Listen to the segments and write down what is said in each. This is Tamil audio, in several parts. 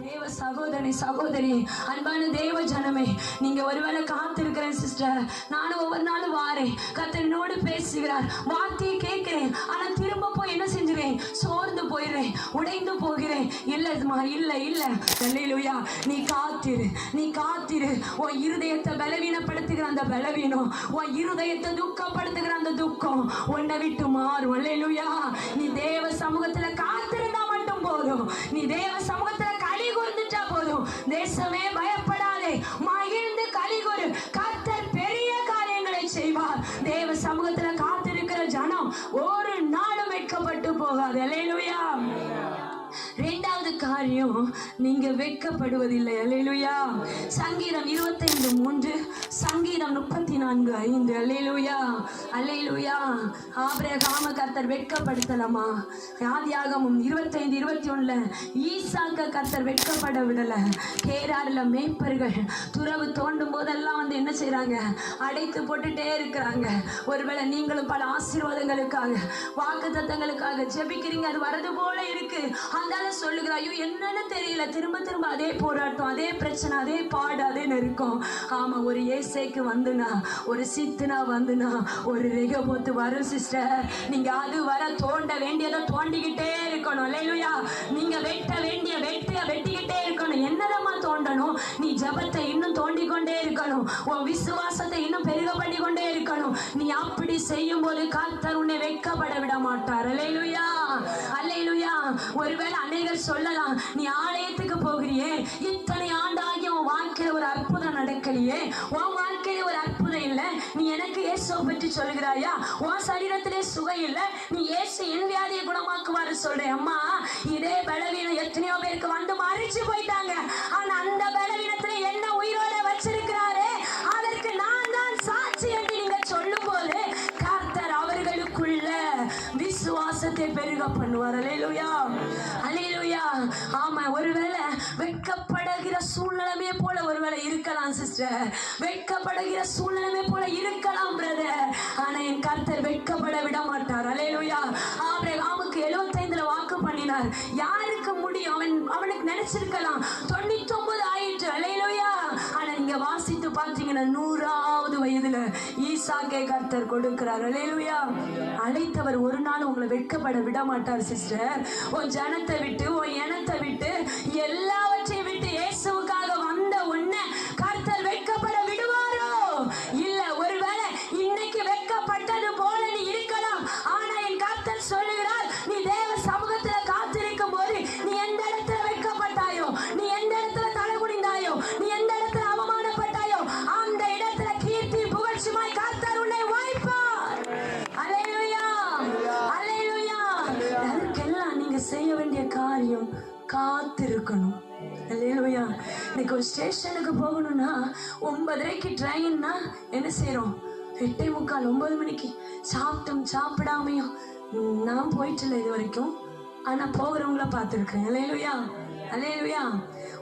தேவ சகோதரி சகோதரி அன்பான தேவ ஜனமே நீங்க ஒருவேளை காத்திருக்கிறேன் சிஸ்டர் நானும் ஒவ்வொரு நாளும் வாரேன். கத்தனோடு பேசுகிறார். வார்த்தையை கேட்கிறேன். ஆனா திரும்ப போய் என்ன செஞ்சுறேன்? சோர்ந்து போயிடுறேன். உடைந்து போகிறேன். இல்லம்மா இல்ல இல்ல. அல்லேலூயா நீ காத்திரு. நீ காத்திரு. உன் இருதயத்தை பலவீனப்படுத்துகிற அந்த பலவீனம். உன் இருதயத்தை துக்கப்படுத்துகிற அந்த துக்கம் உன்னை விட்டு மாறும். அல்லேலூயா நீ தேவ சமூகத்துல காத்திருந்தா மட்டும் போதும். நீ தேவ சமூக தேசமே பயப்படாதே. மகிழ்ந்து கலிகொரு கூறு கர்த்தர் பெரிய காரியங்களை செய்வார். தேவ சமூகத்துல காத்திருக்கிற ஜனம் ஒரு நாளும் வெட்கப்பட்டு போகாது. அல்லேலூயா காரியம் நீங்க வெட்கப்படுவதில்லை அல்லேலூயா. சங்கீதம் இருபத்தைந்து மூன்று சங்கீதம் முப்பத்தி நான்கு ஐந்து. அல்லேலூயா. அல்லேலூயா. ஆபிரகாம கர்த்தர் வெட்கப்படுத்தலாமா? ஆதியாகமும் இருபத்தைந்து இருபத்தி ஒண்ணுல ஈசாக்க கர்த்தர் வெட்கப்பட விடல. கேராறுல மேய்ப்பர்கள் துறவு தோண்டும் போதெல்லாம் வந்து என்ன செய்யறாங்க அடைத்து போட்டுட்டே இருக்கிறாங்க. ஒருவேளை நீங்களும் பல ஆசீர்வாதங்களுக்காக வாக்கு தத்தங்களுக்காக ஜெபிக்கிறீங்க. அது வரது போல இருக்கு. அதனால சொல்லுகிறா ஐயோ என்னன்னு தெரியல. திரும்ப திரும்ப அதே போராட்டம் அதே பிரச்சனை அதே பாடு அதே நெருக்கம். ஆமா ஒரு ஏசைக்கு வந்துனா ஒரு சித்துனா வந்துனா ஒரு ரெக போத்து வரும் சிஸ்டர் நீங்க அது வர தோண்ட வேண்டியதை தோண்டிக்கிட்டே இருக்கணும். இல்லையா நீங்க வெட்ட வேண்டிய வெட்டிய வெட்டிக்கிட்டே இருக்கணும். ஜபத்தை இன்னும் தோண்டிக் கொண்டே இருக்கணும். உன் விசுவாசத்தை இன்னும் பெருக பண்ணி கொண்டே இருக்கணும். நீ அப்படி செய்யும் போது கர்த்தர் உன்னை வெட்கப்பட விட மாட்டார். அல்லேலூயா அல்லேலூயா ஒருவேளை அநேகர் சொல்லலாம் நீ ஆலயத்துக்கு போகிறியே. இத்தனை ஆண்டாகி உன் வாழ்க்கையில ஒரு அற்புதம் நடக்கலையே. உன் வாழ்க்கையில ஒரு அற்புதம் இல்லை. நீ எனக்கு இயேசுவை பற்றி சொல்கிறாயா உன் சரீரத்திலே சுகம் இல்லை. நீ இயேசு என் வியாதியை குணமாக்குவாரு சொல்றேன் அம்மா இதே பலவீனம் எத்தனையோ பேருக்கு வந்து மறிச்சு போயிட்டாங்க. ஆனா அந்த பலவீனத்துல விசுவாசத்தை பெருக பண்ணுவார். அலையிலுயா. அலையிலுயா. ஆமா ஒருவேளை வெட்கப்படுகிற சூழ்நிலைமே போல ஒருவேளை இருக்கலாம் சிஸ்டர் வெட்கப்படுகிற சூழ்நிலைமே போல இருக்கலாம் பிரதர் ஆனா என் கர்த்தர் வெட்கப்பட விட மாட்டார் அலையிலுயா ஆபிரகாமுக்கு எழுபத்தைந்துல வாக்கு பண்ணினார். யாருக்கு முடியும்? அவன் அவனுக்கு நினைச்சிருக்கலாம். தொண்ணூத்தி ஒன்பது ஆயிட்டு அலையிலுயா. ஆனா நீங்க வாசித்து பார்த்தீங்கன்னா நூறாவது வயதுல ஈசாக்கே கர்த்தர் கொடுக்கிறார். அலையிலுயா அழைத்தவர் ஒரு நாள் உங்களை வெட்கப்பட விட மாட்டார் சிஸ்டர் உன் ஜனத்தை விட்டு உன் இனத்தை விட்டு எல்லாவற்றையும் இன்னைக்கு ஒரு ஸ்டேஷனுக்கு போகணும்னா ஒன்பதரைக்கு ட்ரெயின்னா என்ன செய்யறோம் எட்டே முக்கால் ஒன்பது மணிக்கு சாப்பிட்டும் சாப்பிடாமையும். நான் நான் இல்லை இது வரைக்கும் ஆனா போகிறவங்கள பார்த்துருக்கேன். அல்லேலூயா அல்லேலூயா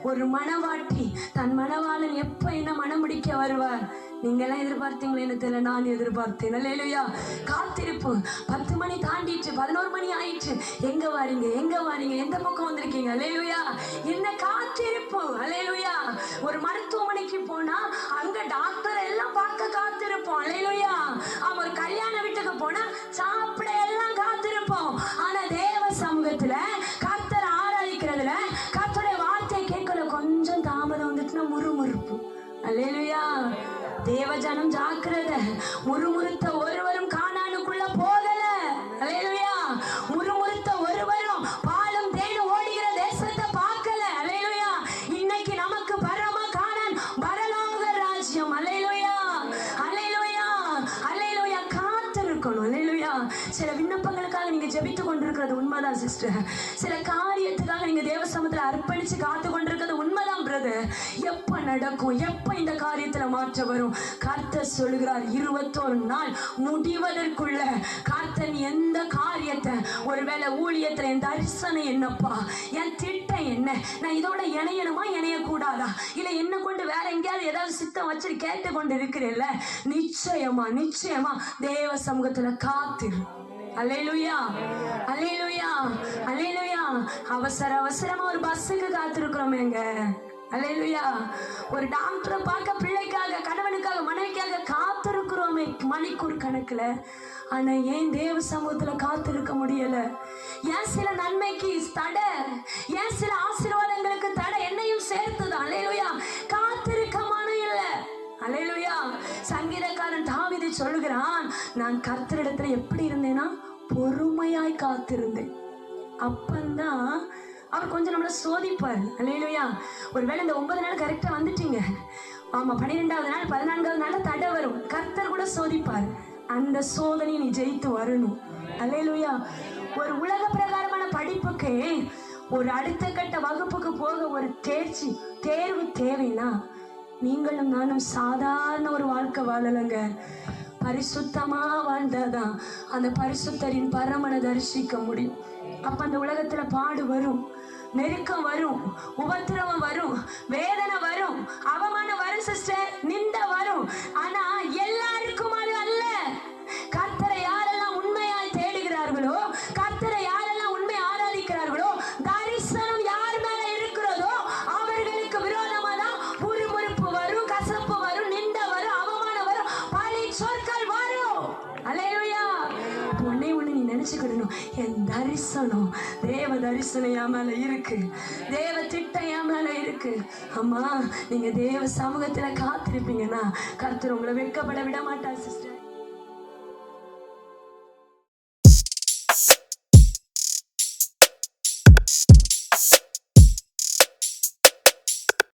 ஒரு மனவாட்டி தன் மனவாளன் எப்ப என்ன மனம் முடிக்க வருவார்? நீங்களாம் எதிர்பார்த்தீங்களே என்ன தெரியல நான் எதிர்பார்த்தேன். இல்லையா காத்திருப்பு. பத்து மணி தாண்டிட்டு பதினோரு மணி ஆயிடுச்சு எங்க வாரீங்க? எங்க வாரீங்க? எந்த பக்கம் வந்திருக்கீங்க? அல்லேலூயா. என்ன காத்திருப்பு? அல்லேலூயா. ஒரு மருத்துவமனைக்கு போனா அங்க டாக்டர் எல்லாம் பார்க்க காத்திருப்போம். அல்லேலூயா. அவன் ஒரு கல்யாண வீட்டுக்கு போனா சாப்பிட எல்லாம் காத்திருப்போம். தேவஜனம் ஜாக்கிரத. முறுமுறுத்த ஒருவரும் காணானுக்குள்ள போகல. அல்லேலூயா முறுமுறுத்த ஒருவரும் பாலும் தேனும் ஓடுகிற தேசத்தை பார்க்கல. அலையிலுயா. இன்னைக்கு நமக்கு பரம காணான் பரலோக ராஜ்யம். அலையிலுயா. அலையிலுயா. அலையிலுயா காத்திருக்கணும். சில விண்ணப்பங்களுக்காக நீங்க ஜெபித்து கொண்டிருக்கிறது உண்மைதான் சிஸ்டர் சில காரியத்துக்காக நீங்க தேவ சமூகத்துல அர்ப்பணிச்சு காத்து கொண்டிருக்கிறது உண்மைதான் பிரதர் எப்ப நடக்கும் எப்ப இந்த காரியத்துல மாற்றம் வரும்? கர்த்தர் சொல்கிறார் இருபத்தோரு நாள் முடிவதற்குள்ள கர்த்தன் எந்த காரியத்தை ஒருவேளை ஊழியத்துல என் தரிசனம் என்னப்பா? என் திட்டம் என்ன? நான் இதோட இணையணுமா இணையக்கூடாதா? இல்ல என்ன கொண்டு வேற எங்கேயாவது ஏதாவது சித்தம் வச்சு கேட்டு கொண்டு இருக்கிறேன்ல நிச்சயமா நிச்சயமா தேவ சமூகத்துல காத்து அலையிலுயா அலையிலுயா அலையிலுயா அவசர அவசரமா ஒரு பஸ்ஸுக்கு காத்திருக்கிறோமேங்க அலையிலுயா ஒரு டாக்டரை பார்க்க பிள்ளைக்காக கணவனுக்காக மனைவிக்காக காத்திருக்கிறோமே மணிக்கூர் கணக்குல. ஆனா ஏன் தேவ சமூகத்துல காத்திருக்க முடியல? ஏன் சில நன்மைக்கு தடை? ஏன் சில ஆசீர்வாதம் நான் கர்த்தரிடத்துல எப்படி இருந்தேன்னா பொறுமையாய் காத்திருந்தேன். அப்பந்தான் அவர் கொஞ்சம் நம்மளை சோதிப்பார். இல்லையா ஒருவேளை இந்த ஒன்பது நாள் கரெக்டா வந்துட்டீங்க. ஆமா பன்னிரெண்டாவது நாள் பதினான்காவது நாள் தடை வரும். கர்த்தர் கூட சோதிப்பார். அந்த சோதனையை நீ ஜெயித்து வரணும். அல்லையா ஒரு உலக பிரகாரமான படிப்புக்கு ஒரு அடுத்த கட்ட வகுப்புக்கு போக ஒரு தேர்ச்சி தேர்வு தேவைன்னா நீங்களும் நானும் சாதாரண ஒரு வாழ்க்கை வாழலைங்க. பரிசுத்தமா வாழ்ந்தாதான் அந்த பரிசுத்தரின் பரமனை தரிசிக்க முடியும். அப்ப அந்த உலகத்துல பாடு வரும் நெருக்கம் வரும் உபத்திரவம் வரும் வேதனை வரும் அவமானம் வரும் சிஸ்டர் நிந்த வரும். ஆனா எல்லாருக்கும் அது அல்ல. கர்த்தரை யாரெல்லாம் உண்மையாய் தேடுகிறார்களோ கர்த்தரை யாரெல்லாம் உண்மை ஆராதிக்கிறார்களோ தரிசனம் யார் மேல இருக்கிறதோ அவர்களுக்கு விரோதமா தான் புறுமுறுப்பு வரும் கசப்பு வரும் நிந்த வரும் அவமானம் வரும். பழி சொற்க நினைச்சுக்கிடணும். என் தரிசனம் தேவ தரிசனம் என் மேல இருக்கு. தேவ திட்டம் என் மேல இருக்கு. அம்மா நீங்க தேவ சமூகத்துல காத்திருப்பீங்கன்னா கர்த்தர் உங்களை வெட்கப்பட விட மாட்டார் சிஸ்டர்.